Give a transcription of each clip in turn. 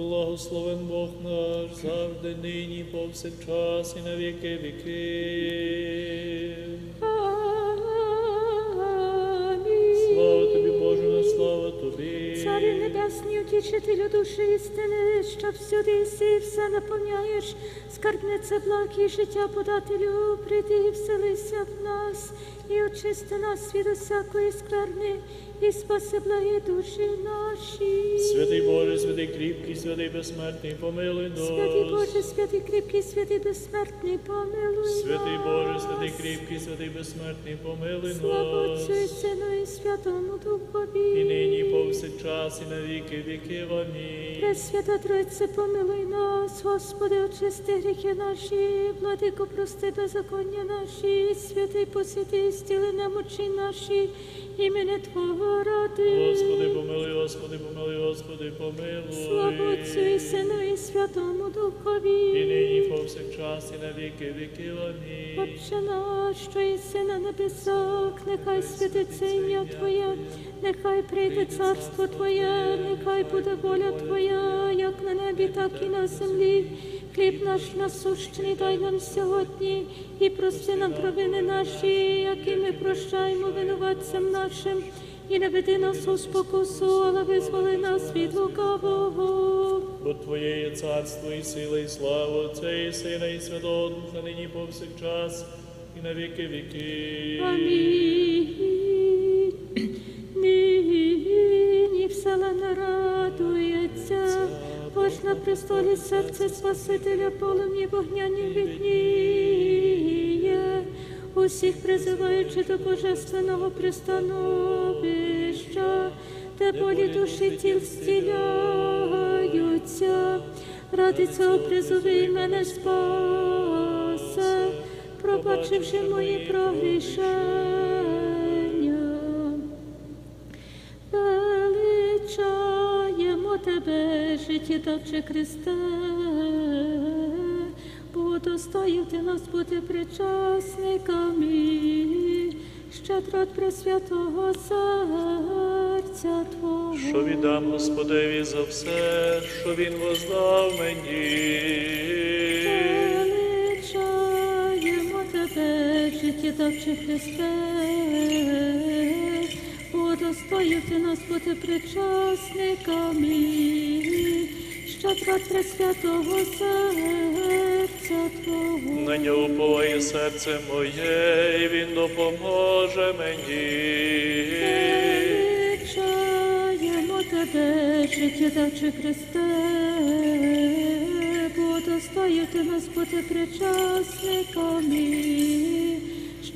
Благословен Бог наш, завжди, нині, повсякчас і на віки віки. Слава тобі, Боже, на слава тобі. Царю небесний, утішителю душі істини, що всюди єси, все наповняєш, скарбниця благ і життя подателю, прийди і вселися в нас, і очисти нас від усякої скверни, і спаси благі душі наші. Святий Боже, святий кріпкий, святий безсмертний, помилуй нас. Святий Боже, святий кріпкий, святий безсмертний, помилуй Святий. Боже, святий кріпкий, святий безсмертний, помилуй Слава. Отцю і Сину і Святому І Духові. нині, повсякчас, і на віки віків. Амінь. Пресвята Тройце, помилуй нас, Господи, очисти гріхи наші, владико, прости беззаконня наші, святий посвяти, стіли немочі наші, імені Твого ради. Господи, помилуй, Господи, помилуй, Господи, помилуй. Слава Отцю і Сину і Святому Духові. І нині, повсякчас, і на віки віків. Амінь. Отче наш, що єси на небесах, нехай святиться ім'я Твоє, нехай прийде царство Твоє, нехай буде воля Твоя, як на небі, так і на землі. Хліб наш насущний дай нам сьогодні, і прости нам провини наші, які ми прощаємо винуватцям нашим, і не веди нас у спокусу, але визволи нас від лукавого. Бо Твоє є царство і сила, і слава Отця і Сина, і Святого Духа, нині повсякчас, і на віки віки. Амінь. Нині вселена радується, Бож на престолі серце Спасителя полум'ї вогняні відніє, усіх призиваючи до божественного пристановища, де болі душі тіл зціляються. Ради цього призови і мене спасе, пробачивши мої прогрішення. Тебе, життєдавче Христе, бо достою ти нас бути причасниками, щедро Пресвятого серця Твого. Що віддам Господеві за все, що Він воздав мені. Величаємо тебе, життєдавче Христе, бо ти нас бути причасниками, щедро Пресвятого серця Твого. На нього уповає серце моє, і Він допоможе мені. Величаємо тебе, життя життєдавче Христе, бо достою ти нас бути причасниками,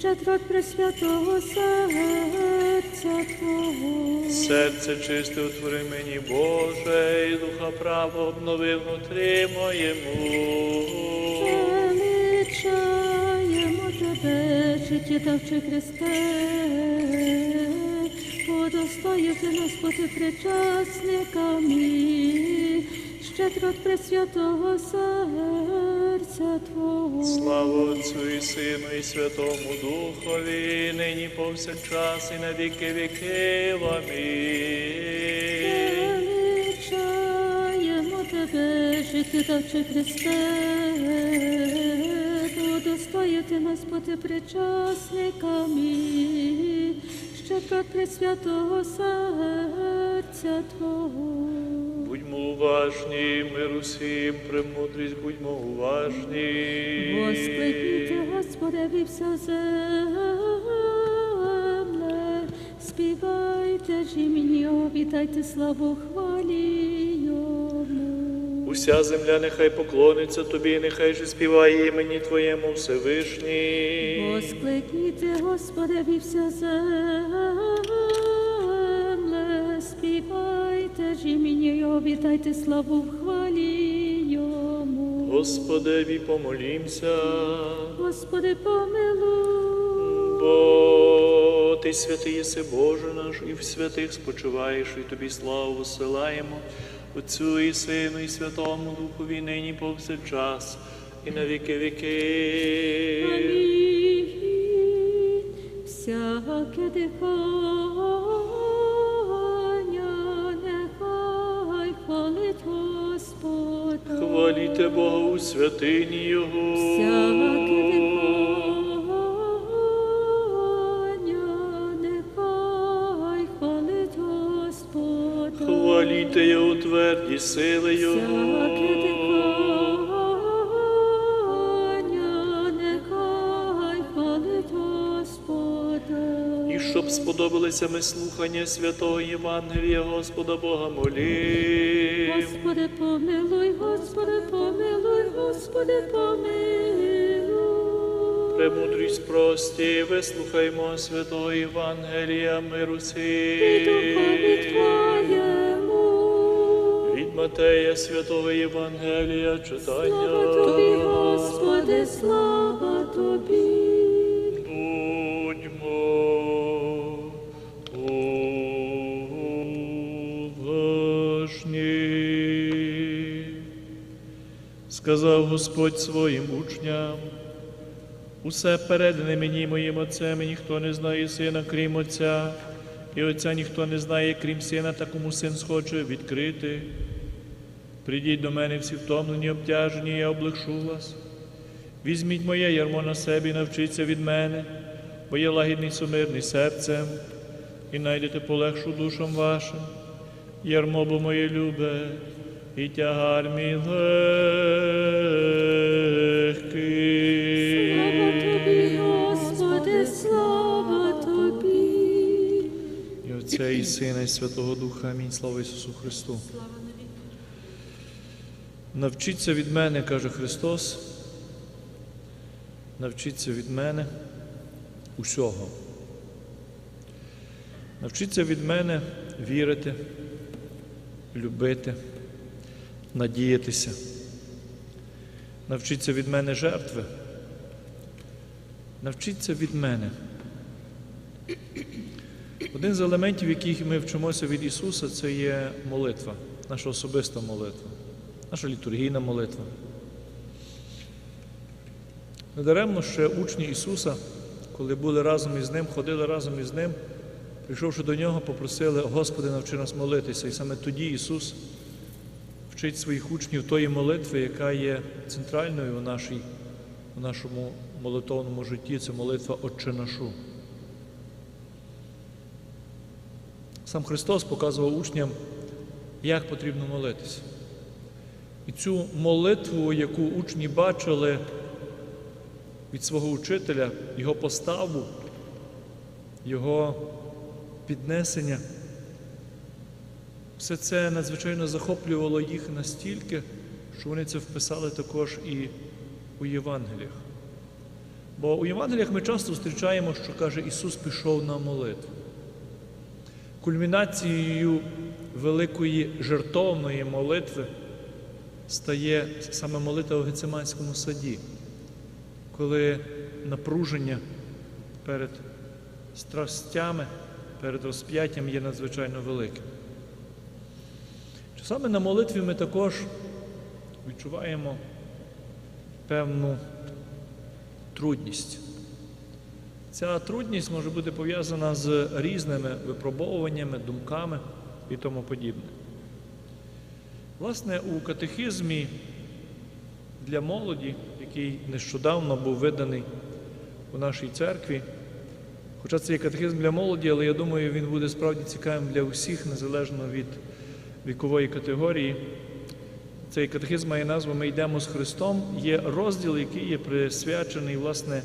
щедро від Пресвятого серця Твого. Серце чисте утвори мені, Боже, і духа право обнови внутрі моєму. Величаємо тебе, життєдавче Христе, бо ти нас бути причасниками, щедро від Пресвятого серця Твого. Слава Отцю і Сину, і Святому Духові, нині повсякчас, і на віки віків. Амінь. Величаємо тебе, життєдавче Христе, бо достою ти нас бути причасниками, щедро від Пресвятого серця Твого. Уважні, мир усім, премудрість, будьмо уважні. Воскликніте, Господеві вся земле, співайте ж імені, Його, вітайте славу хвалі Йому. Уся земля нехай поклониться тобі, нехай же співає імені Твоєму Всевишній. Воскликніте, Господеві вся земле, співайте ж імені, Його, вітайте славу в хвалі Йому. Господеві помолімся, Господи, помилуй. бо Ти святий єси Боже наш, і в святих спочиваєш, і тобі славу посилаємо. Отцю і Сину, і Святому Духові нині повсякчас, і на віки віки. Амінь. Всяке дихання хвалить Господа. Хваліте Бога у святині Його. Всяке дихання, нехай хвалить Господа. Хваліте Його тверді сили Всяке Його. дихання, нехай хвалить Господа. І щоб сподобалися ми слухання святого Євангелія Господа Бога молім. Господи, помилуй, Господи, помилуй, Господи, помилуй. Премудрість прості, вислухаймо святого Євангелія миру. Твоєму. Від Матея святого Євангелія читання. Слава Тобі, Господи, слава Тобі. Сказав Господь своїм учням, усе передане мені моїм отцем, і ніхто не знає сина, крім Отця, і Отця ніхто не знає, крім сина, та кому син схоче відкрити. Придіть до мене всі втомлені, обтяжені, я облегшу вас. Візьміть моє ярмо на себе і навчіться від мене, бо я лагідний сумирний серцем, і найдете полегшу душам вашим. Ярмо бо моє любе, і тягар мій легкий. Слава Тобі, Господи, слава Тобі. І Отця і Сина, і Святого Духа. Амінь. Слава Ісусу Христу. Навчіться від мене, каже Христос. Навчіться від мене усього. Навчіться від мене вірити, любити, надіятися. Навчіться від мене жертви. Навчіться від мене. Один з елементів, яких ми вчимося від Ісуса, це є молитва, наша особиста молитва, наша літургійна молитва. Недаремно ще учні Ісуса, коли були разом із Ним, ходили разом із Ним, прийшовши до Нього, попросили, Господи, навчи нас молитися. І саме тоді Ісус вчить своїх учнів тої молитви, яка є центральною у, нашій, у нашому молитовному житті, це молитва Отче нашу. Сам Христос показував учням, як потрібно молитися. І цю молитву, яку учні бачили від свого учителя, його поставу, його піднесення, все це надзвичайно захоплювало їх настільки, що вони це вписали також і у Євангеліях. Бо у Євангеліях ми часто зустрічаємо, що каже, Ісус пішов на молитву. Кульмінацією великої жертовної молитви стає саме молитва в Гециманському саді, коли напруження перед страстями, перед розп'яттям є надзвичайно великим. Часами на молитві ми також відчуваємо певну трудність. Ця трудність може бути пов'язана з різними випробовуваннями, думками і тому подібне. Власне, у катехизмі для молоді, який нещодавно був виданий у нашій церкві, хоча це є катехизм для молоді, але я думаю, він буде справді цікавим для усіх, незалежно від вікової категорії. Цей катехизм має назву Ми йдемо з Христом. Є розділ, який є присвячений, власне,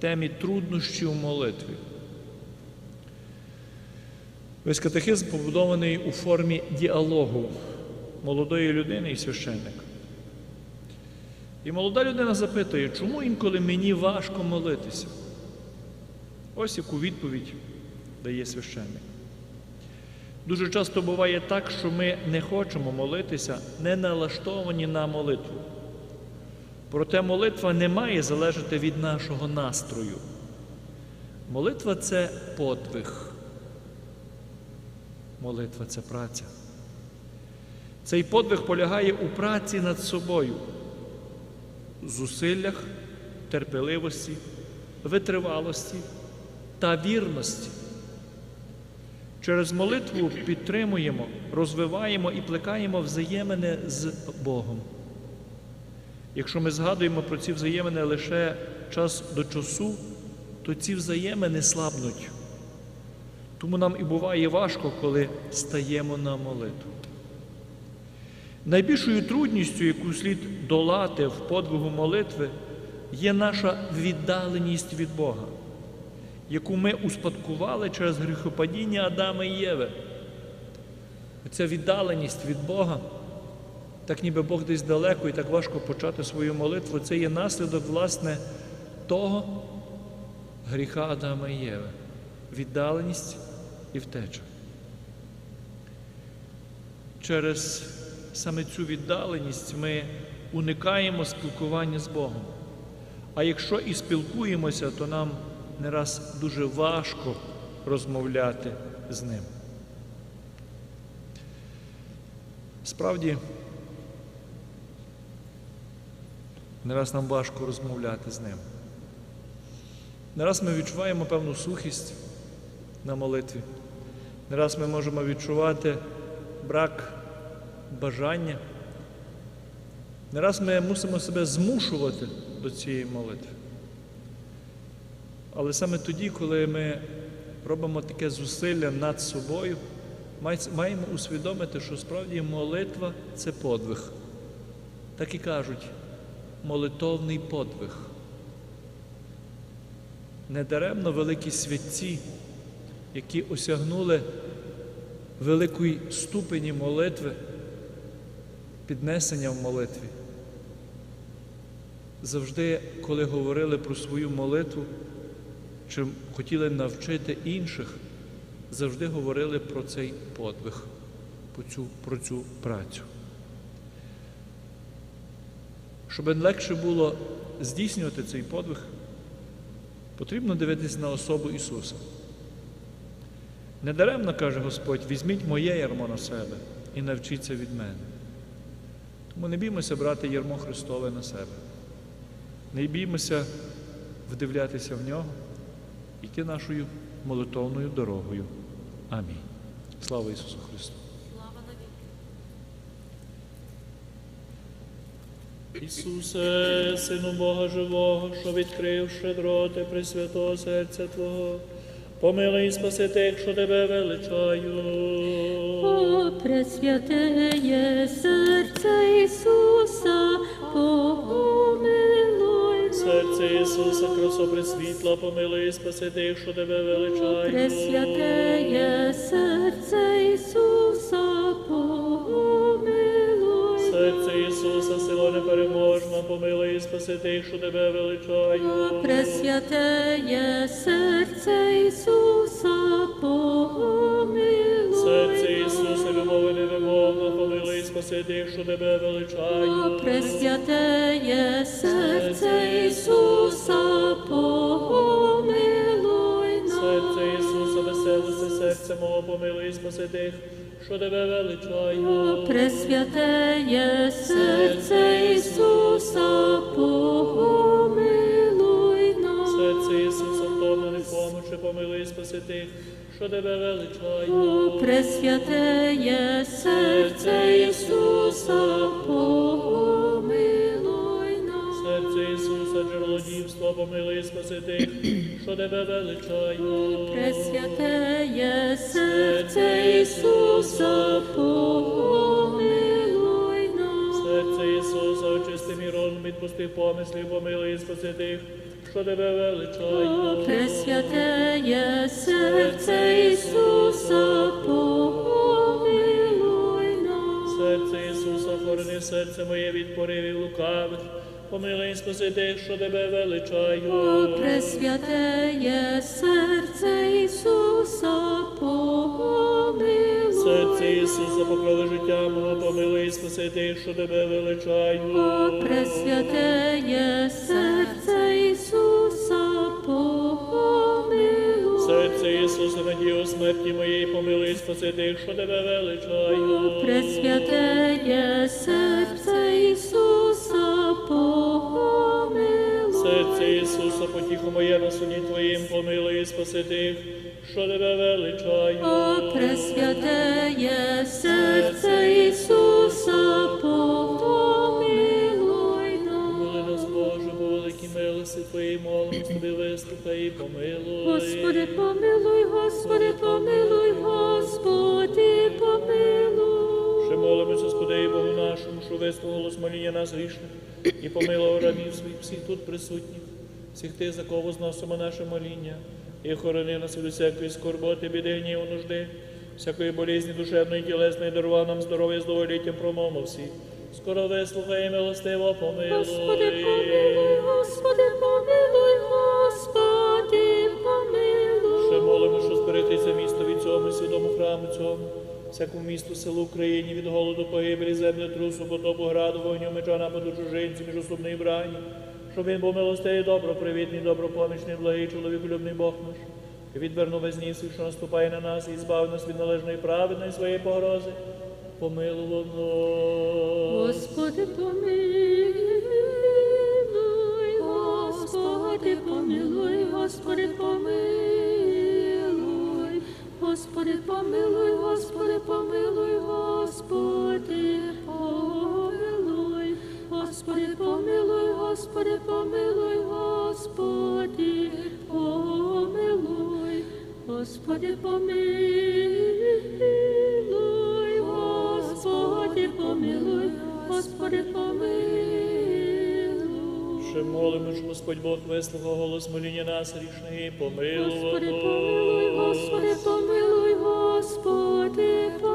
темі труднощів у молитві. Весь катехизм побудований у формі діалогу молодої людини і священника. І молода людина запитує, чому інколи мені важко молитися? Ось яку відповідь дає священник. Дуже часто буває так, що ми не хочемо молитися, не налаштовані на молитву. Проте молитва не має залежати від нашого настрою. Молитва це подвиг. Молитва це праця. Цей подвиг полягає у праці над собою, зусиллях, терпеливості, витривалості та вірності. Через молитву підтримуємо, розвиваємо і плекаємо взаємини з Богом. Якщо ми згадуємо про ці взаємини лише час до часу, то ці взаємини слабнуть. Тому нам і буває важко, коли стаємо на молитву. Найбільшою трудністю, яку слід долати в подвигу молитви, є наша віддаленість від Бога, яку ми успадкували через гріхопадіння Адама і Єви. Ця віддаленість від Бога, так ніби Бог десь далеко і так важко почати свою молитву, це є наслідок, власне, того гріха Адама і Єви. Віддаленість і втеча. Через саме цю віддаленість ми уникаємо спілкування з Богом. А якщо і спілкуємося, то нам не раз дуже важко розмовляти з ним. Справді, не раз нам важко розмовляти з ним. Не раз ми відчуваємо певну сухість на молитві. Не раз ми можемо відчувати брак бажання. Не раз ми мусимо себе змушувати до цієї молитви. Але саме тоді, коли ми робимо таке зусилля над собою, маємо усвідомити, що справді молитва це подвиг. Так і кажуть, молитовний подвиг. Недаремно великі святці, які осягнули великої ступені молитви, піднесення в молитві. Завжди, коли говорили про свою молитву, чи хотіли навчити інших, завжди говорили про цей подвиг, про цю, про цю працю. Щоб легше було здійснювати цей подвиг, потрібно дивитися на особу Ісуса. Недаремно каже Господь, візьміть моє ярмо на себе і навчіться від мене. Тому не біймося брати ярмо Христове на себе. Не біймося вдивлятися в нього, йти нашою молитовною дорогою. Амінь. Слава Ісусу Христу! Ісусе, Сину Бога Живого, що відкрив щедроти Пресвятого серця Твого, помилуй і спаси тих, що тебе величаю. О, пресвятеє серце Ісуса. Серце Ісуса, красо пресвітла, помилуй і спаси тих, що тебе величаю. Пресвятеє серце Ісуса, помилуй Серце Ісуса, сила непереможна, помилуй і спаси тих, що тебе величаю. Пресвятеє серце Ісуса, помилуй Серце Ісуса, любові невимовна, помилуй і спаси тих, що тебе величаю. Пресвятеє серце Ісуса, веселися, мого, помилуй і спаси тих, що тебе величаю. Пресвятеє серце Ісуса, помилуй нас. Серце Ісуса, втомлений помочи, помилуй і спаси тих, що тебе величаю. Пресвятеє серце Ісуса, помилуй Ісуса, джерело дівства, помилуй і спаси тих, що тебе величаю. Пресвятеє серце Ісуса, помилуй нас. Серце Ісуса, очисти мій розум від пустих помислів, помилуй і спаси тих, що тебе величаю. Пресвятеє серце Ісуса, помилуй нас. Серце Ісуса, охорони серце моє від поривів лукавих, помилуй спаси тих, що тебе величаю. Пресвятеє серце Ісуса, помилуй Серце Ісуса, покрови життя мого, помилуй спаси тих, що тебе величаю. Пресвятеє серце Ісуса, помилуй Серце Ісуса, надію смерті моєї, помилуй спаси тих, що тебе величаю. Пресвятеє серце Ісуса, потіху моє на суді Твоїм, помилуй і спаси тих, що тебе величаю. О, Пресвятеє серце Ісуса, помилуй нас. і молимось тобі, вислухай і помилуй. Господи, помилуй, Господи, помилуй, Господи, помилуй. Ще молимося, Господи, і Богу нашому, що вислухав голос моління нас грішних, і помилував рабів своїх всіх тут присутніх, всіх тих, за кого зносимо наше моління, і охорони нас від усякої скорботи, біди, гніву, нужди, всякої болізні душевної, тілесної, дарував нам здоров'я з довголіттям промовмо всіх. Скоро вислухай, милостиво помилуй. Господи, помилуй, Господи, помилуй, Господи, помилуй. Ще молимо, що зберегтися місто від цього і святому храму цьому, всякому місту, селу Україні, від голоду, погибелі, землі, трусу, потопу, граду, вогню, меча, нападу чужинців, міжособної брані, щоб він був милостивий, добропривітний, добропомічний, благий, чоловіколюбний Бог наш, і відвернув весь гнів, що наступає на нас, і збав нас від належної праведної своєї погрози. Помилував нас. Господи, помилуй, Господи, помилуй, Господи, помилуй, Господи, помилуй, Господи, помилуй, Господи, Господи, помилуй, Господи, помилуй, Господи, помилуй, Господи, помилуй, Господи, помилуй, Господи, помилуй. Ще молимо, що Господь Бог вислухав голос моління нас грішних і помилував. Господи, помилуй, Господи, помилуй, Господи, помилуй.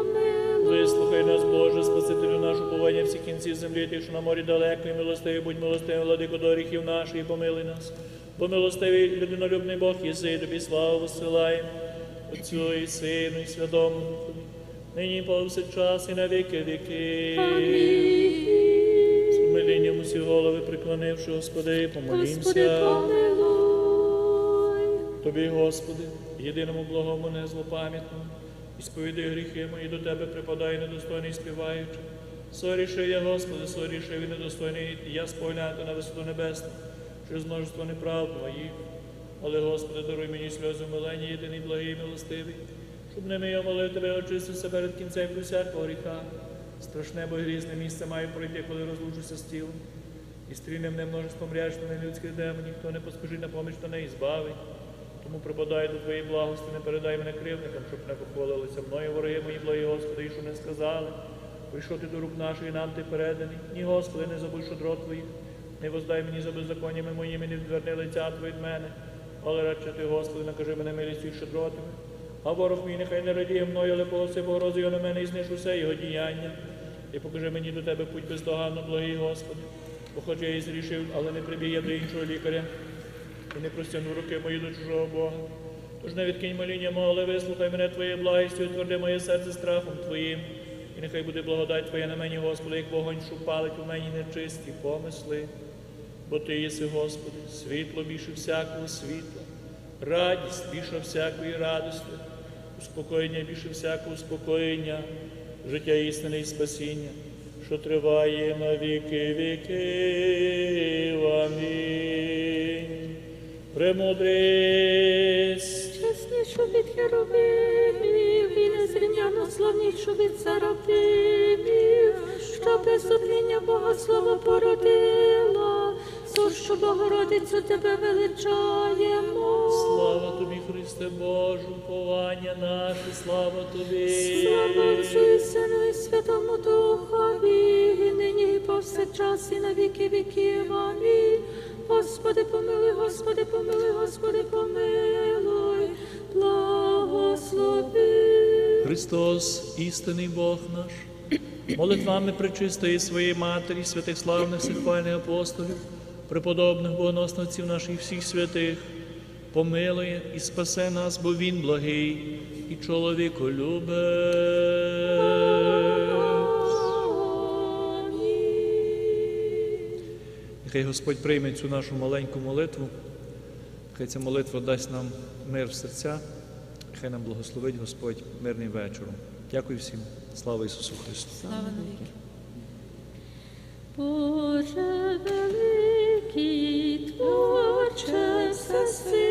Вислухай нас, Боже, Спасителю наш, уповання всіх кінців землі, тих, що на морі далеко, і милостивий, будь милостивий, владико до гріхів наших, і помилуй нас. Бо милостивий людинолюбний Бог, єси, тобі славу висилаємо, Отцю і Сину, і Святому нині повсякчас, і на віки віки. З умилінням усі голови преклонивши, Господи, помолімся. помилуй. Тобі, Господи, єдиному благому, незлопам'ятному, і сповідай гріхи мої до Тебе припадаю недостойний співаючи. Соріше я, Господи, соріше він недостойний, і я спогляду на висоту небесну, через множество неправд моїх. Але, Господи, даруй мені сльози вмилення, єдиний благий і милостивий, щоб ними я молив Тебе, очистився перед кінцем від усякого гріха. Страшне бо грізне місце маю пройти, коли розлучуся з тілом. І стрінем не множеством рячно людських демонів, хто не поспішить на поміч, то не і збавить. Тому припадаю до Твоєї благости, не передай мене кривникам, щоб не похвалилися мною вороги мої, благі Господи, і що не сказали. Прийшов ти до рук нашої, нам ти переданий. Ні, Господи, не забудь шудро Твоїх, не воздай мені за беззаконнями моїми, не відверни лиця Твої від мене. Але радше ти, Господи, накажи мене милістю і щедротами. А ворог мій нехай не радіє мною, але погаси погрози його на мене і зниж усе його діяння. І покажи мені до тебе путь бездоганно, благий Господи. Бо хоч я і зрішив, але не прибіг я до іншого лікаря і не простягну руки мої до чужого Бога. Тож не відкинь моління але вислухай мене Твоєю благістю, і тверди моє серце страхом Твоїм. І нехай буде благодать Твоя на мені, Господи, як вогонь, що палить у мені нечисті помисли. Бо Ти єси, Господи, світло більше всякого світла, радість більше всякої радості, успокоєння більше всякого успокоєння, життя істини і спасіння, що триває на віки віків. Амінь. Премудрість. Чеснішу від херовимів і незрівняно славнішу від серафимів, що без сумління Бога слава породила, сущу Богородицю тебе величаємо. Слава тобі, Христе Божу, повання наше, слава тобі. Слава Отцю і Сину і Святому Духові, і нині і повсякчас, і на віки віків. Амінь. Господи, помилуй, Господи, помилуй, Господи, помилуй, благослови. Христос, істинний Бог наш, молитвами пречистої своєї Матері, святих славних сихвальних апостолів, преподобних богоносновців наших всіх святих, помилує і спасе нас, бо Він благий і чоловіко Амінь. Нехай Господь прийме цю нашу маленьку молитву, хай ця молитва дасть нам мир в серця, хай нам благословить Господь мирним вечором. Дякую всім. Слава Ісусу Христу! Слава. Боже великий, Творче всесильний,